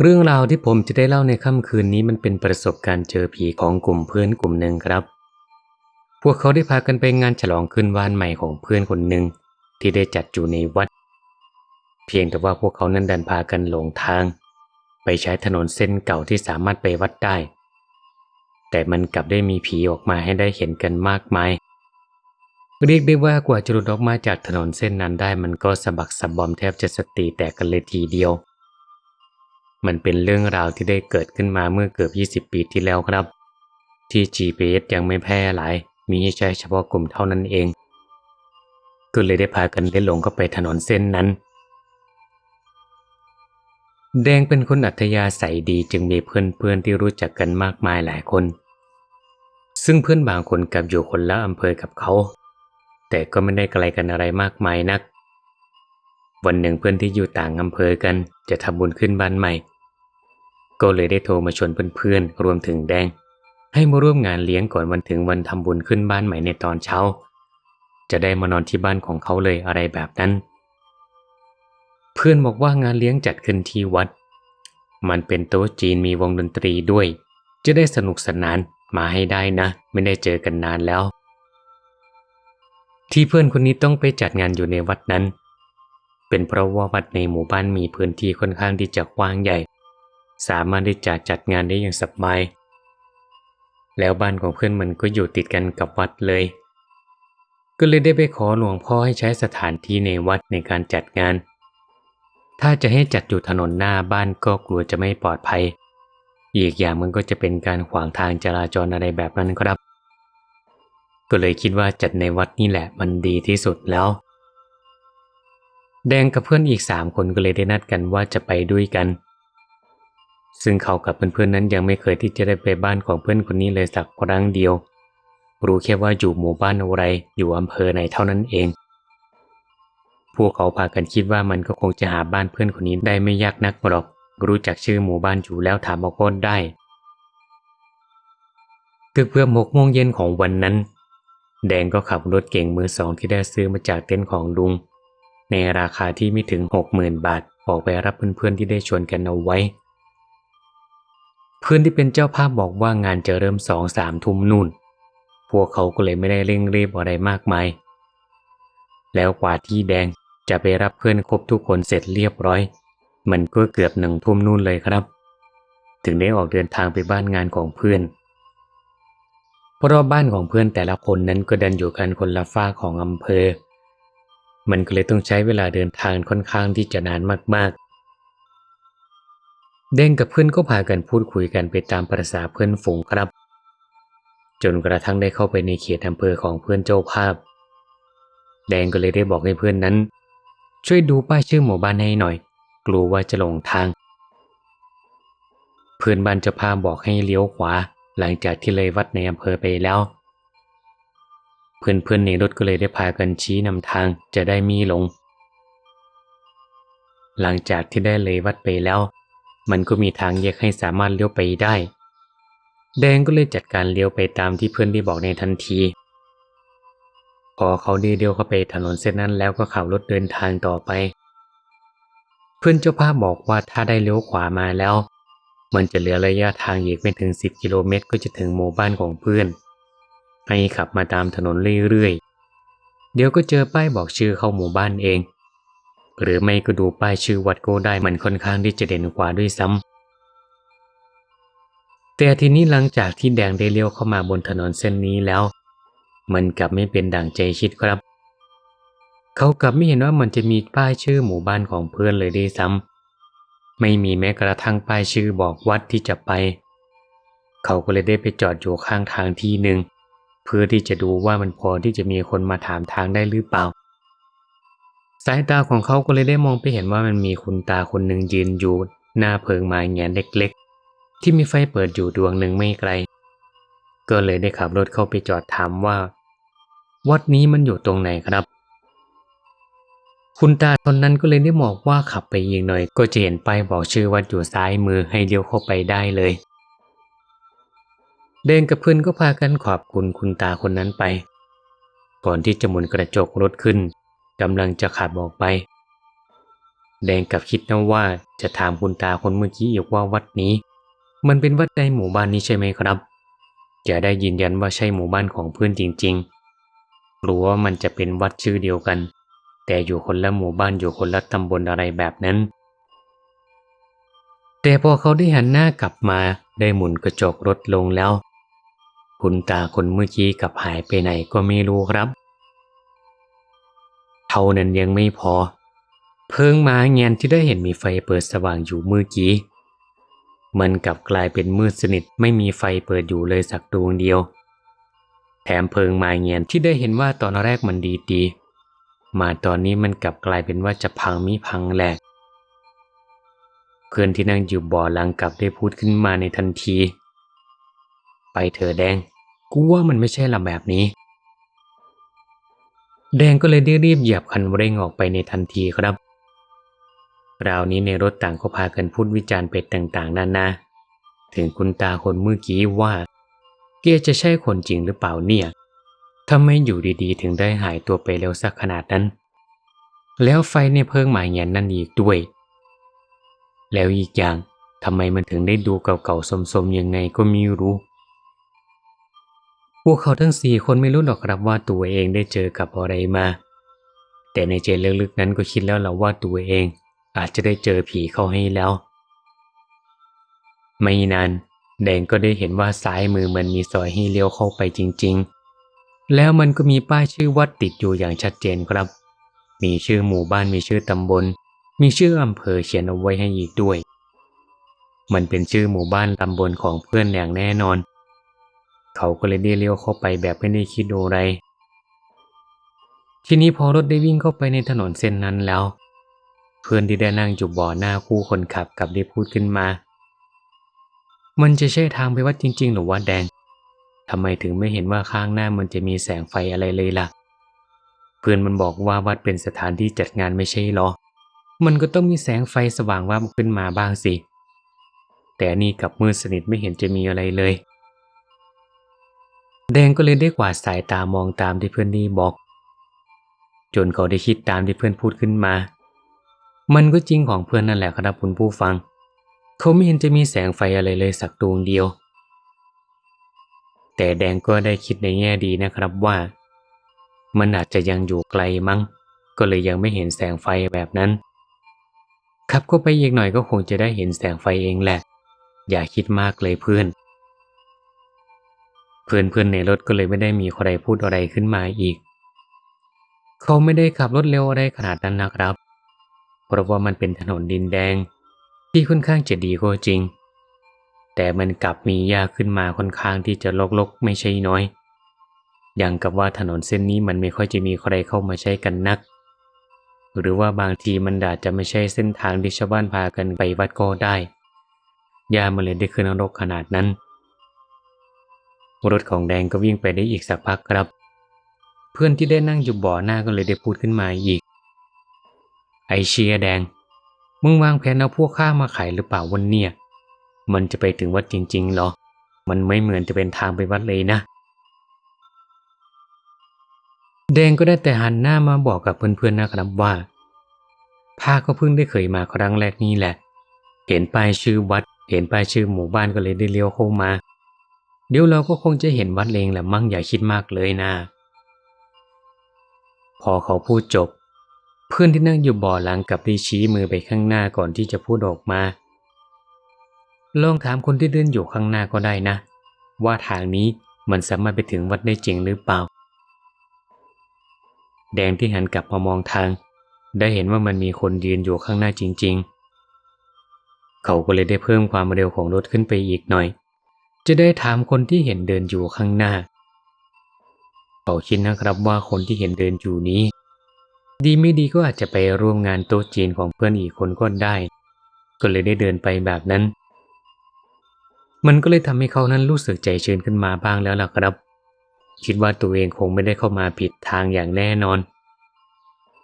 เรื่องราวที่ผมจะได้เล่าในค่ำคืนนี้มันเป็นประสบการณ์เจอผีของกลุ่มเพื่อนกลุ่มหนึ่งครับ พวกเขาได้พากันไปงานฉลองขึ้นบ้านใหม่ของเพื่อนคนหนึ่งที่ได้จัดอยู่ในวัด เพียงแต่ว่าพวกเขานั้นดันพากันหลงทาง ไปใช้ถนนเส้นเก่าที่สามารถไปวัดได้ แต่มันกลับได้มีผีออกมาให้ได้เห็นกันมากมาย เรียกได้ว่ากว่าจะหลุดออกมาจากถนนเส้นนั้นได้มันก็สะบักสะบอมแทบจะสติแตกกันเลยทีเดียว มันเป็นเรื่องราวที่ได้เกิดขึ้นมาเมื่อเกือบ 20 ปีที่แล้วครับ ที่ GPS ยังไม่แพร่หลาย มีให้ใช้เฉพาะกลุ่มเท่านั้นเอง ก็เลยได้พากันได้หลงเข้าไปถนนเส้นนั้น แดงเป็นคนอัธยาศัยดีจึงมีเพื่อนๆที่รู้จักกันมากมายหลายคน ซึ่งเพื่อนบางคนกับอยู่คนละอำเภอกับเขา แต่ก็ไม่ได้ไกลกันอะไรมากมายนัก วันหนึ่งเพื่อนที่อยู่ต่างอำเภอกันจะทำบุญขึ้นบ้านใหม่ ก็เลยได้โทรมาชวนเพื่อนๆ รวมถึงแดง ให้มาร่วมงานเลี้ยงก่อนวันถึงวันทำบุญขึ้นบ้านใหม่ในตอนเช้า จะได้มานอนที่บ้านของเขาเลยอะไรแบบนั้น เพื่อนบอกว่างานเลี้ยงจัดขึ้นที่วัด มันเป็นโต๊ะจีนมีวงดนตรีด้วย จะได้สนุกสนานมาให้ได้นะ ไม่ได้เจอกันนานแล้ว ที่เพื่อนคนนี้ต้องไปจัดงานอยู่ในวัดนั้น เป็นเพราะว่าวัดในหมู่บ้านมีพื้นที่ค่อนข้างที่จะกว้างใหญ่ สามารถที่จะจัดงานได้อย่างสบาย แล้วบ้านของเพื่อนมันก็อยู่ติดกันกับวัดเลย ก็เลยได้ไปขอหลวงพ่อให้ใช้สถานที่ในวัดในการจัดงาน ถ้าจะให้จัดอยู่ถนนหน้าบ้านก็กลัวจะไม่ปลอดภัย อีกอย่างมันก็จะเป็นการขวางทางจราจรอะไรแบบนั้นครับ ก็เลยคิดว่าจัดในวัดนี่แหละมันดีที่สุดแล้วแดงกับเพื่อนอีกสามคนก็เลยได้นัดกันว่าจะไปด้วยกัน ซึ่งเขากับเพื่อนๆนั้นยังไม่เคยที่จะได้ไปบ้านของเพื่อนคนนี้เลยสักครั้งเดียว รู้แค่ว่าอยู่หมู่บ้านอะไร อยู่อำเภอไหนเท่านั้นเอง พวกเขาพากันคิดว่ามันก็คงจะหาบ้านเพื่อนคนนี้ได้ไม่ยากนักหรอก รู้จักชื่อหมู่บ้านอยู่แล้วถามเอาก็ได้เกือบเพื่อหกโมงเย็นของวันนั้น แดงก็ขับรถเก่งมือสองที่ได้ซื้อมาจากเต็นท์ของลุง ในราคาที่ไม่ถึงหกหมื่นบาทออกไปรับเพื่อนๆที่ได้ชวนกันเอาไว้ เพื่อนที่เป็นเจ้าภาพบอกว่างานจะเริ่มสองสามทุ่มนู่น พวกเขาก็เลยไม่ได้เร่งรีบอะไรมากมาย แล้วกว่าที่แดงจะไปรับเพื่อนครบทุกคนเสร็จเรียบร้อย มันก็เกือบหนึ่งทุ่มนู่นเลยครับ ถึงได้ออกเดินทางไปบ้านงานของเพื่อน เพราะบ้านของเพื่อนแต่ละคนนั้นก็ดันอยู่กันคนละฝ้าของอำเภอ มันก็เลยต้องใช้เวลาเดินทางค่อนข้างที่จะนานมากๆ เด้งกับเพื่อนก็พากันพูดคุยกันไปตามประษาเพื่อนฝูงครับ จนกระทั่งได้เข้าไปในเขตอำเภอของเพื่อนเจ้าภาพ แดงก็เลยได้บอกให้เพื่อนนั้น ช่วยดูป้ายชื่อหมู่บ้านให้หน่อย กลัวว่าจะหลงทาง เพื่อนบ้านเจ้าภาพบอกให้เลี้ยวขวา หลังจากที่เลยวัดในอำเภอไปแล้ว เพื่อนๆในรถก็เลยได้พากันชี้นำทางจะได้มีหลง หลังจากที่ได้เลยวัดไปแล้ว มันก็มีทางแยกให้สามารถเลี้ยวไปได้ แดงก็เลยจัดการเลี้ยวไปตามที่เพื่อนได้บอกในทันที พอเขาได้เลี้ยวเข้าไปถนนเส้นนั้นแล้วก็ขับรถเดินทางต่อไป เพื่อนเจ้าภาพบอกว่าถ้าได้เลี้ยวขวามาแล้ว มันจะเหลือระยะทางอีกไม่ถึง 10 กิโลเมตรก็จะถึงหมู่บ้านของเพื่อน ให้ขับมาตามถนนเรื่อยๆ เดี๋ยวก็เจอป้ายบอกชื่อเข้าหมู่บ้านเอง หรือไม่ก็ดูป้ายชื่อวัดก็ได้มันค่อนข้างที่จะเด่นกว่าด้วยซ้ำแต่ทีนี้หลังจากที่แดงได้เลี้ยวเข้ามาบนถนนเส้นนี้แล้ว มันกลับไม่เป็นดั่งใจคิดครับ เขากลับไม่เห็นว่ามันจะมีป้ายชื่อหมู่บ้านของเพื่อนเลยด้วยซ้ำไม่มีแม้กระทั่งป้ายชื่อบอกวัดที่จะไป เขาก็เลยได้ไปจอดอยู่ข้างทางที่หนึ่งเพื่อที่จะดูว่ามันพอที่จะมีคนมาถามทางได้หรือเปล่า สายตาของเขาก็เลยได้มองไปเห็นว่ามันมีคุณตาคนหนึ่งยืนอยู่ หน้าเพิงไม้แงนเล็กๆ ที่มีไฟเปิดอยู่ดวงหนึ่งไม่ไกล ก็เลยได้ขับรถเข้าไปจอดถามว่า วัดนี้มันอยู่ตรงไหนครับ คุณตาคนนั้นก็เลยได้บอกว่าขับไปอีกหน่อย ก็จะเห็นป้ายบอกชื่อวัดอยู่ซ้ายมือให้เลี้ยวเข้าไปได้เลย เดินกับเพื่อนก็พากันขอบคุณคุณตาคนนั้นไป ก่อนที่จะหมุนกระจกรถขึ้น กำลังจะขับออกไปแดงกับคิดนะว่าจะถามคุณตาคนเมื่อกี้อีกว่าวัดนี้ มันเป็นวัดในหมู่บ้านนี้ใช่ไหมครับ จะได้ยืนยันว่าใช่หมู่บ้านของเพื่อนจริงๆรู้ว่ามันจะเป็นวัดชื่อเดียวกัน แต่อยู่คนละหมู่บ้านอยู่คนละตำบลอะไรแบบนั้น แต่พอเขาได้หันหน้ากลับมาได้หมุนกระจกรถลงแล้ว คุณตาคนเมื่อกี้กลับหายไปไหนก็ไม่รู้ครับ ท่านั้นยังไม่พอ เพิงมาเงียนที่ได้เห็นมีไฟเปิดสว่างอยู่เมื่อกี้ มันกลับกลายเป็นมืดสนิทไม่มีไฟเปิดอยู่เลยสักดวงเดียว แถมเพิงมาเงียนที่ได้เห็นว่าตอนแรกมันดีดีๆมาตอนนี้มันกลับกลายเป็นว่าจะพังมิพังแหลก เพื่อนที่นั่งอยู่บ่อหลังกลับได้พูดขึ้นมาในทันที ไปเถอแดง กูว่ามันไม่ใช่ลำแบบนี้ แดงก็เลยได้รีบเหยียบคันเร่งออกไปในทันทีครับราวนี้ในรถต่างก็พากันพูดวิจารณ์ไปต่างๆนานาถึงคุณตาคนเมื่อกี้ว่า เกียจะใช่คนจริงหรือเปล่าเนี่ยทำไมอยู่ดีๆ ถึงได้หายตัวไปเร็วสักขนาดนั้น แล้วไฟในเพิงหมายเงียนนั่นอีกด้วย แล้วอีกอย่างทำไมมันถึงได้ดูเก่าๆสมๆยังไงก็ไม่รู้ พวกเขาทั้งสี่คนไม่รู้หรอกครับว่าตัวเองได้เจอกับอะไรมา แต่ในใจลึกๆนั้นก็คิดแล้วแหละว่าตัวเองอาจจะได้เจอผีเข้าให้แล้ว ไม่นานแดงก็ได้เห็นว่าซ้ายมือมันมีซอยให้เลี้ยวเข้าไปจริง ๆ แล้วมันก็มีป้ายชื่อวัดติดอยู่อย่างชัดเจนครับ มีชื่อหมู่บ้านมีชื่อตำบล มีชื่ออำเภอเขียนเอาไว้ให้อีกด้วย มันเป็นชื่อหมู่บ้านตำบลของเพื่อนอย่างแน่นอน เขาก็เลยได้เลี้ยวเข้าไปแบบไม่ได้คิดดูอะไร ทีนี้พอรถได้วิ่งเข้าไปในถนนเส้นนั้นแล้ว เพื่อนที่ได้นั่งอยู่บ่อหน้าคู่คนขับกับได้พูดขึ้นมา มันจะใช่ทางไปวัดจริง ๆ หรือว่าแดงทำไมถึงไม่เห็นว่าข้างหน้ามันจะมีแสงไฟอะไรเลยล่ะ เพื่อนมันบอกว่าวัดเป็นสถานที่จัดงานไม่ใช่หรอ มันก็ต้องมีแสงไฟสว่างว่าบขึ้นมาบ้างสิ แต่นี่กับมืดสนิทไม่เห็นจะมีอะไรเลย แดงก็เลยได้กวาดสายตามองตามที่เพื่อนนี่บอก จนเขาได้คิดตามที่เพื่อนพูดขึ้นมา มันก็จริงของเพื่อนนั่นแหละครับคุณผู้ฟัง เขาไม่เห็นจะมีแสงไฟอะไรเลยสักดวงเดียว แต่แดงก็ได้คิดในแง่ดีนะครับว่า มันอาจจะยังอยู่ไกลมั้ง ก็เลยยังไม่เห็นแสงไฟแบบนั้น ขับก็ไปอีกหน่อยก็คงจะได้เห็นแสงไฟเองแหละ อย่าคิดมากเลยเพื่อน เพื่อนๆในรถก็เลยไม่ได้มีใครพูดอะไรขึ้นมาอีก เขาไม่ได้ขับรถเร็วอะไรขนาดนั้นนะครับ เพราะว่ามันเป็นถนนดินแดง ที่ค่อนข้างจะดีก็จริง แต่มันกลับมียากขึ้นมาค่อนข้างที่จะลกๆ ไม่ใช่น้อย อย่างกับว่าถนนเส้นนี้มันไม่ค่อยจะมีใครเข้ามาใช้กันนัก หรือว่าบางทีมันอาจจะไม่ใช่เส้นทางที่ชาวบ้านพากันไปวัดก็ได้ยามันเลยได้ขึ้นรกขนาดนั้น รถของแดงก็วิ่งไปได้อีกสักพักครับ เพื่อนที่ได้นั่งอยู่บ่อหน้าก็เลยได้พูดขึ้นมาอีก ไอเชียแดง มึงวางแผนเอาพวกข้ามาขายหรือเปล่าวันเนี่ย มันจะไปถึงวัดจริงๆหรอ มันไม่เหมือนจะเป็นทางไปวัดเลยนะ แดงก็ได้แต่หันหน้ามาบอกกับเพื่อนๆนะครับว่าพาก็เพิ่งได้เคยมาครั้งแรกนี่แหละ เห็นป้ายชื่อวัด เห็นป้ายชื่อหมู่บ้านก็เลยได้เลี้ยวเข้ามา เดี๋ยวเราก็คงจะเห็นวัดเลงแหละมั่งอย่าคิดมากเลยนะ พอเขาพูดจบ เพื่อนที่นั่งอยู่บ่อหลังกับได้ชี้มือไปข้างหน้าก่อนที่จะพูดออกมาลองถามคนที่เดินอยู่ข้างหน้าก็ได้นะ ว่าทางนี้มันสามารถไปถึงวัดได้จริงหรือเปล่า แดงที่หันกลับมามองทาง ได้เห็นว่ามันมีคนยืนอยู่ข้างหน้าจริง ๆ เขาก็เลยได้เพิ่มความเร็วของรถขึ้นไปอีกหน่อย จะได้ถามคนที่เห็นเดินอยู่ข้างหน้าเขาคิดนะครับว่าคนที่เห็นเดินอยู่นี้ ดีไม่ดีก็อาจจะไปร่วมงานโต๊ะจีนของเพื่อนอีกคนก็ได้ ก็เลยได้เดินไปแบบนั้น มันก็เลยทำให้เขานั้นรู้สึกใจชื้นขึ้นมาบ้างแล้วล่ะครับ คิดว่าตัวเองคงไม่ได้เข้ามาผิดทางอย่างแน่นอน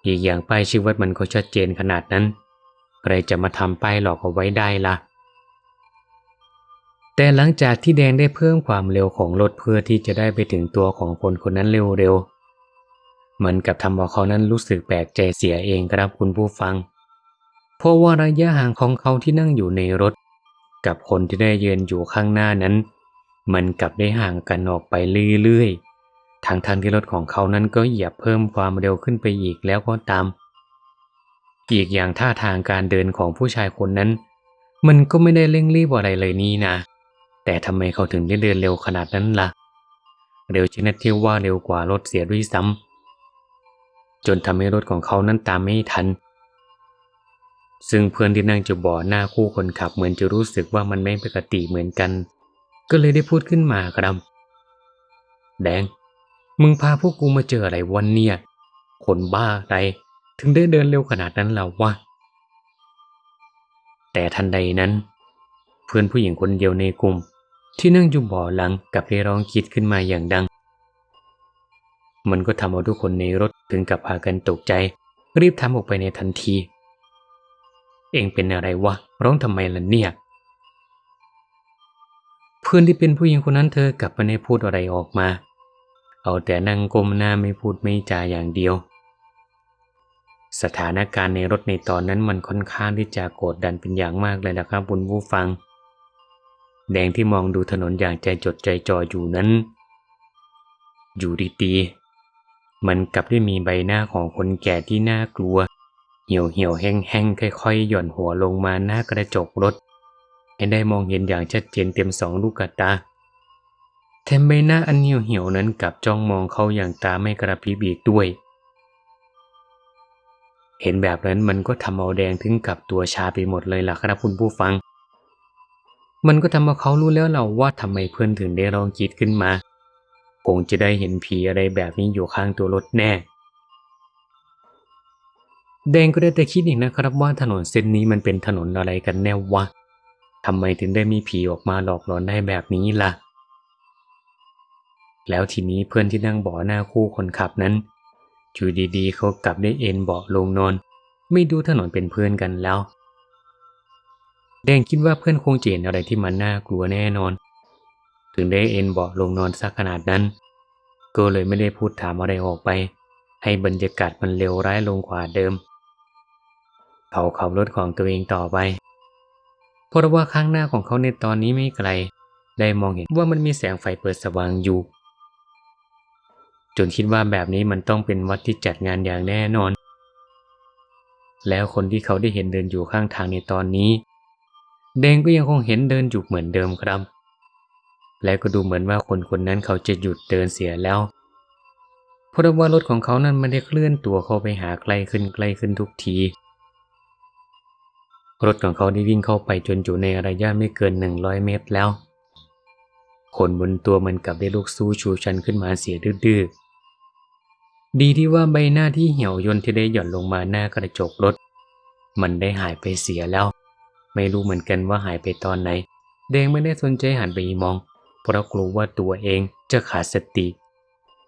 อีกอย่างป้ายชื่อวัดมันก็ชัดเจนขนาดนั้นใครจะมาทำป้ายหลอกเอาไว้ได้ล่ะ แต่หลังจากที่แดงได้เพิ่มความเร็วของรถเพื่อที่จะได้ไปถึงตัวของคนคนนั้นเร็วๆเหมือนกับทำเอาเขานั้นรู้สึกแปลกใจเสียเองครับคุณผู้ฟัง เพราะว่าระยะห่างของเขาที่นั่งอยู่ในรถ กับคนที่ได้ยืนอยู่ข้างหน้านั้น มันกลับได้ห่างกันออกไปเรื่อยๆทางทางที่รถของเขานั้นก็เหยียบเพิ่มความเร็วขึ้นไปอีกแล้วก็ตาม อีกอย่างท่าทางการเดินของผู้ชายคนนั้น มันก็ไม่ได้เร่งรีบอะไรเลยนี่นะ แต่ทำไมเขาถึงได้เดินเร็วขนาดนั้นล่ะ เร็วชนิดที่ว่าเร็วกว่ารถเสียด้วยซ้ำจนทำให้รถของเขานั้นตามไม่ทัน ซึ่งเพื่อนที่นั่งจะบ่อหน้าคู่คนขับเหมือนจะรู้สึกว่ามันไม่ปกติเหมือนกัน ก็เลยได้พูดขึ้นมาครับ แดง มึงพาพวกกูมาเจออะไรวันเนี่ยคนบ้าอะไร ถึงได้เดินเร็วขนาดนั้นล้ววะแต่ทันใดนั้น เพื่อนผู้หญิงคนเดียวในกลุ่ม ที่นั่งอยู่บ่อหลังกับได้ร้องคิดขึ้นมาอย่างดัง มันก็ทำเอาทุกคนในรถถึงกับพากันตกใจ รีบทำออกไปในทันที เองเป็นอะไรวะ ร้องทำไมล่ะเนี่ย เพื่อนที่เป็นผู้หญิงคนนั้นเธอกลับไม่ได้พูดอะไรออกมา เอาแต่นั่งก้มหน้าไม่พูดไม่จาอย่างเดียวสถานการณ์ในรถในตอนนั้นมันค่อนข้างที่จะโกดดันเป็นอย่างมากเลยนะครับคุณผู้ฟัง แดงที่มองดูถนนอย่างใจจดใจจ่ออยู่นั้น อยู่ดีๆมันกลับได้มีใบหน้าของคนแก่ที่น่ากลัว เหี่ยวเหี่ยวแห้งแห้งๆค่อยๆ หย่อนหัวลงมาหน้ากระจกรถ ให้ได้มองเห็นอย่างชัดเจนเต็มสองลูกตาแถมใบหน้าอันเหี่ยวเหี่ยวนั้นกลับจ้องมองเขาอย่างตาไม่กระพริบอีกด้วย เห็นแบบนั้นมันก็ทำเอาแดงถึงกับตัวชาไปหมดเลยล่ะครับคุณผู้ฟัง มันก็ทำเอาเขารู้แล้วเราว่าทำไมเพื่อนถึงได้ร้องกรีดขึ้นมา คงจะได้เห็นผีอะไรแบบนี้อยู่ข้างตัวรถแน่ แดงก็ได้แต่คิดอีกนะครับว่าถนนเส้นนี้มันเป็นถนนอะไรกันแน่วะทำไมถึงได้มีผีออกมาหลอกหลอนได้แบบนี้ล่ะ แล้วทีนี้เพื่อนที่นั่งเบาะหน้าคู่คนขับนั้นอยู่ดีๆเขากลับได้เอนเบาะลงนอน ไม่ดูถนนเป็นเพื่อนกันแล้ว แดงคิดว่าเพื่อนคงเห็นอะไรที่มันน่ากลัวแน่นอน ถึงได้เอ็นเบาะลงนอนสักขนาดนั้น ก็เลยไม่ได้พูดถามอะไรออกไป ให้บรรยากาศมันเลวร้ายลงกว่าเดิม เขาขับรถของตัวเองต่อไป เพราะว่าข้างหน้าของเขาในตอนนี้ไม่ไกล ได้มองเห็นว่ามันมีแสงไฟเปิดสว่างอยู่ จนคิดว่าแบบนี้มันต้องเป็นวัดที่จัดงานอย่างแน่นอน แล้วคนที่เขาได้เห็นเดินอยู่ข้างทางในตอนนี้ แดงก็ยังคงเห็นเดินอยู่เหมือนเดิมครับ และก็ดูเหมือนว่าคนคนนั้นเขาจะหยุดเดินเสียแล้ว เพราะว่ารถของเขานั้นไม่ได้เคลื่อนตัวเข้าไปหาใกล้ขึ้นใกล้ขึ้นทุกที รถของเขาได้วิ่งเข้าไปจนอยู่ในระยะไม่เกิน100เมตรแล้ว คนบนตัวมันกลับได้ลุกสู้ชูชันขึ้นมาเสียดื้อๆดีที่ว่าใบหน้าที่เหี่ยวยนที่ได้หย่อนลงมาหน้ากระจกรถ มันได้หายไปเสียแล้ว ไม่รู้เหมือนกันว่าหายไปตอนไหน แดงไม่ได้สนใจหันไปมอง เพราะกลัวว่าตัวเองจะขาดสติ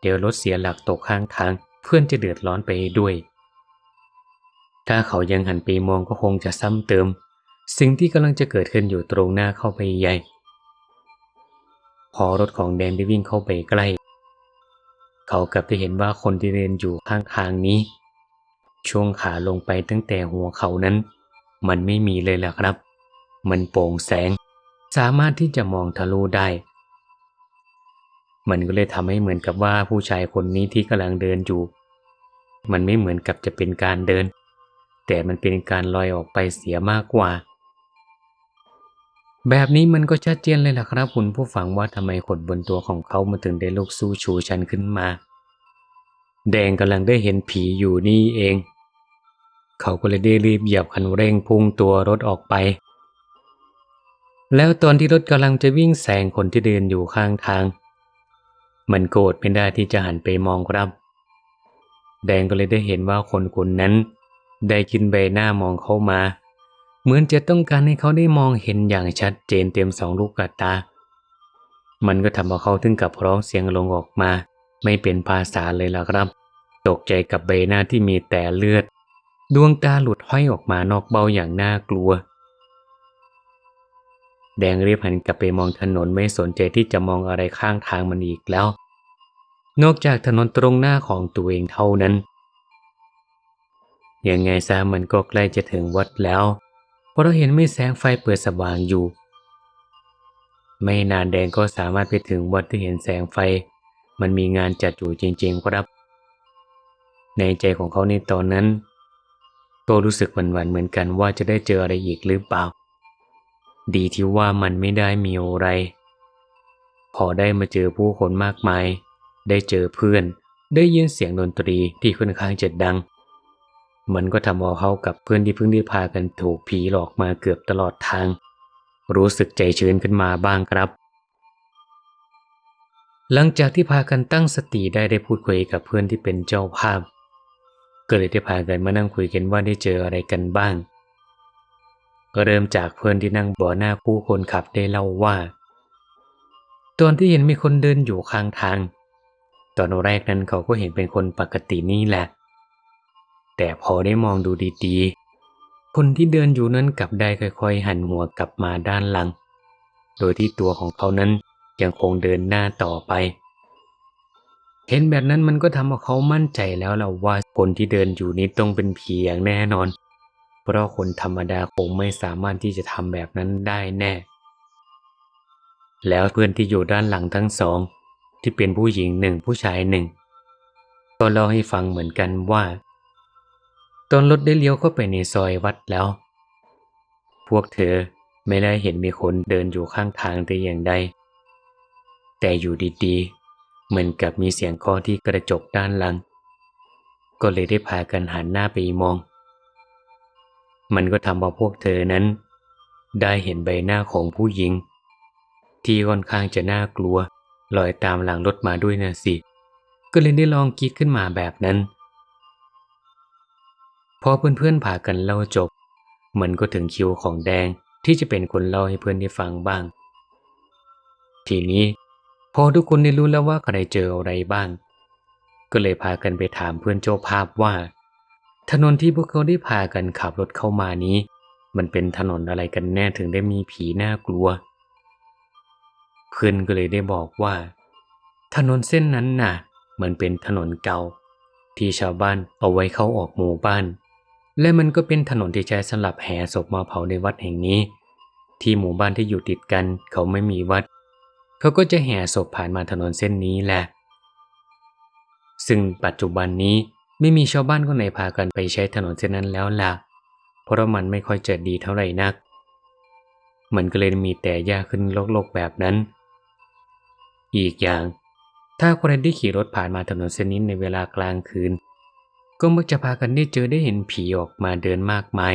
เดี๋ยวรถเสียหลักตกข้างทาง เพื่อนจะเดือดร้อนไปด้วย ถ้าเขายังหันไปมองก็คงจะซ้ำเติม สิ่งที่กำลังจะเกิดขึ้นอยู่ตรงหน้าเข้าไปใหญ่ พอรถของแดงได้วิ่งเข้าไปใกล้ เขากลับได้เห็นว่าคนที่เดินอยู่ข้างทางนี้ ช่วงขาลงไปตั้งแต่หัวเขานั้น มันไม่มีเลยล่ะครับ มันโปร่งแสง สามารถที่จะมองทะลุได้ มันก็เลยทำให้เหมือนกับว่าผู้ชายคนนี้ที่กำลังเดินอยู่ มันไม่เหมือนกับจะเป็นการเดิน แต่มันเป็นการลอยออกไปเสียมากกว่า แบบนี้มันก็ชัดเจนเลยล่ะครับ คุณผู้ฟังว่าทำไมขนบนตัวของเขามาถึงได้ลุกสู้ชูชันขึ้นมา แดงกำลังได้เห็นผีอยู่นี่เอง เขาก็เลยได้รีบเหยียบคันเร่งพุ่งตัวรถออกไป แล้วตอนที่รถกำลังจะวิ่งแซงคนที่เดินอยู่ข้างทาง มันโกรธไม่ได้ที่จะหันไปมองครับ แดงก็เลยได้เห็นว่าคนคนนั้น ได้กินใบหน้ามองเข้ามา เหมือนจะต้องการให้เขาได้มองเห็นอย่างชัดเจนเต็มสองลูกกตา มันก็ทำเอาเขาถึงกับร้องเสียงลงออกมา ไม่เป็นภาษาเลยล่ะครับ ตกใจกับใบหน้าที่มีแต่เลือด ดวงตาหลุดห้อยออกมานอกเบ้าอย่างน่ากลัว แดงรีบหันกลับไปมองถนนไม่สนใจที่จะมองอะไรข้างทางมันอีกแล้ว นอกจากถนนตรงหน้าของตัวเองเท่านั้นยังไงซะมันก็ใกล้จะถึงวัดแล้ว เพราะเราเห็นไมีแสงไฟเปิดสว่างอยู่ ไม่นานแดงก็สามารถไปถึงวัดที่เห็นแสงไฟ มันมีงานจัดอยู่จริงๆครับ ในใจของเขาในตอนนั้น ก็รู้สึกหวั่นๆเหมือนกันว่าจะได้เจออะไรอีกหรือเปล่า ดีที่ว่ามันไม่ได้มีอะไร พอได้มาเจอผู้คนมากมาย ได้เจอเพื่อน ได้ยินเสียงดนตรีที่ค่อนข้างจะดัง มันก็ทำเอาเขากับเพื่อนที่เพิ่งได้พากันถูกผีหลอกมาเกือบตลอดทาง รู้สึกใจชื้นขึ้นมาบ้างครับหลังจากที่พากันตั้งสติได้ได้พูดคุยกับเพื่อนที่เป็นเจ้าภาพ ก็เลยได้พากันมานั่งคุยกันว่าได้เจออะไรกันบ้าง ก็เริ่มจากเพื่อนที่นั่งบ่อหน้าผู้คนขับได้เล่าว่า ตอนที่เห็นมีคนเดินอยู่ข้างทาง ตอนแรกนั้นเขาก็เห็นเป็นคนปกตินี่แหละ แต่พอได้มองดูดีๆ คนที่เดินอยู่นั้นกลับได้ค่อยๆ หันหัวกลับมาด้านหลัง โดยที่ตัวของเขานั้นยังคงเดินหน้าต่อไป เห็นแบบนั้นมันก็ทำให้เขามั่นใจแล้วล่ะว่าคนที่เดินอยู่นี้ต้องเป็นผีอย่างแน่นอน เพราะคนธรรมดาคงไม่สามารถที่จะทำแบบนั้นได้แน่ แล้วเพื่อนที่อยู่ด้านหลังทั้งสอง ที่เป็นผู้หญิงหนึ่งผู้ชายหนึ่งก็เล่าให้ฟังเหมือนกันว่า ตอนรถได้เลี้ยวเข้าไปในซอยวัดแล้ว พวกเธอไม่ได้เห็นมีคนเดินอยู่ข้างทางแต่อย่างใดแต่อยู่ดีๆ เหมือนกับมีเสียงเคาะที่กระจกด้านหลัง ก็เลยได้พากันหันหน้าไปมอง มันก็ทำเอาพวกเธอนั้น ได้เห็นใบหน้าของผู้หญิง ที่ค่อนข้างจะน่ากลัวลอยตามหลังรถมาด้วยนะสิ ก็เลยได้ลองคิดขึ้นมาแบบนั้น พอเพื่อนๆพากันเล่าจบ มันก็ถึงคิวของแดงที่จะเป็นคนเล่าให้เพื่อนได้ฟังบ้าง ทีนี้ พอทุกคนได้รู้แล้วว่าใครเจออะไรบ้าง ก็เลยพากันไปถามเพื่อนเจ้าภาพว่า ถนนที่พวกเขาได้พากันขับรถเข้ามานี้ มันเป็นถนนอะไรกันแน่ถึงได้มีผีน่ากลัว เพื่อนก็เลยได้บอกว่า ถนนเส้นนั้นน่ะ มันเป็นถนนเก่า ที่ชาวบ้านเอาไว้เข้าออกหมู่บ้าน และมันก็เป็นถนนที่ใช้สำหรับแห่ศพมาเผาในวัดแห่งนี้ ที่หมู่บ้านที่อยู่ติดกันเขาไม่มีวัด เขาก็จะแห่ศพผ่านมาถนนเส้นนี้แหละ ซึ่งปัจจุบันนี้ไม่มีชาวบ้านคนไหนพากันไปใช้ถนนเส้นนั้นแล้วล่ะ เพราะมันไม่ค่อยจะดีเท่าไหร่นัก มันก็เลยมีแต่หญ้าขึ้นโลกๆแบบนั้น อีกอย่าง ถ้าคนใดได้ขี่รถผ่านมาถนนเส้นนี้ในเวลากลางคืน ก็มักจะพากันได้เจอได้เห็นผีออกมาเดินมากมาย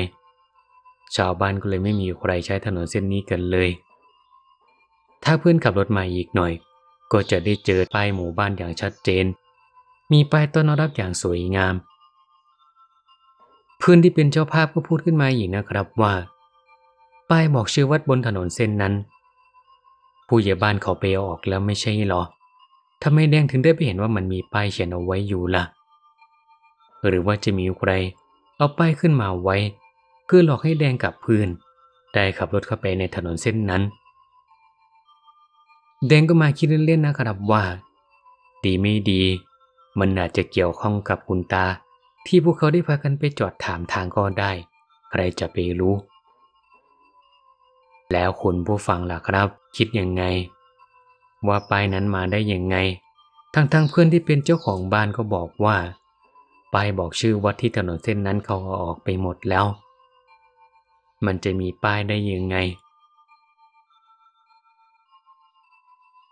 ชาวบ้านก็เลยไม่มีใครใช้ถนนเส้นนี้กันเลย ถ้าเพื่อนขับรถมาอีกหน่อย ก็จะได้เจอป้ายหมู่บ้านอย่างชัดเจน มีป้ายต้อนรับอย่างสวยงาม เพื่อนที่เป็นเจ้าภาพก็พูดขึ้นมาอีกนะครับว่า ป้ายบอกชื่อวัดบนถนนเส้นนั้น ผู้ใหญ่บ้านเขาไปเอาออกแล้วไม่ใช่หรอทำไมแดงถึงได้ไปเห็นว่ามันมีป้ายเขียนเอาไว้อยู่ล่ะ หรือว่าจะมีใครเอาป้ายขึ้นมาไว้ เพื่อหลอกให้แดงกับเพื่อนได้ขับรถเข้าไปในถนนเส้นนั้น แดงก็มาคิดเล่นๆนะครับว่า ดีไม่ดี มันอาจจะเกี่ยวข้องกับคุณตา ที่พวกเขาได้พากันไปจอดถามทางก็ได้ ใครจะไปรู้ แล้วคุณผู้ฟังล่ะครับ คิดยังไง ว่าป้ายนั้นมาได้ยังไง ทั้งๆเพื่อนที่เป็นเจ้าของบ้านก็บอกว่าป้ายบอกชื่อวัดที่ถนนเส้นนั้นเขาเอาออกไปหมดแล้ว มันจะมีป้ายได้ยังไง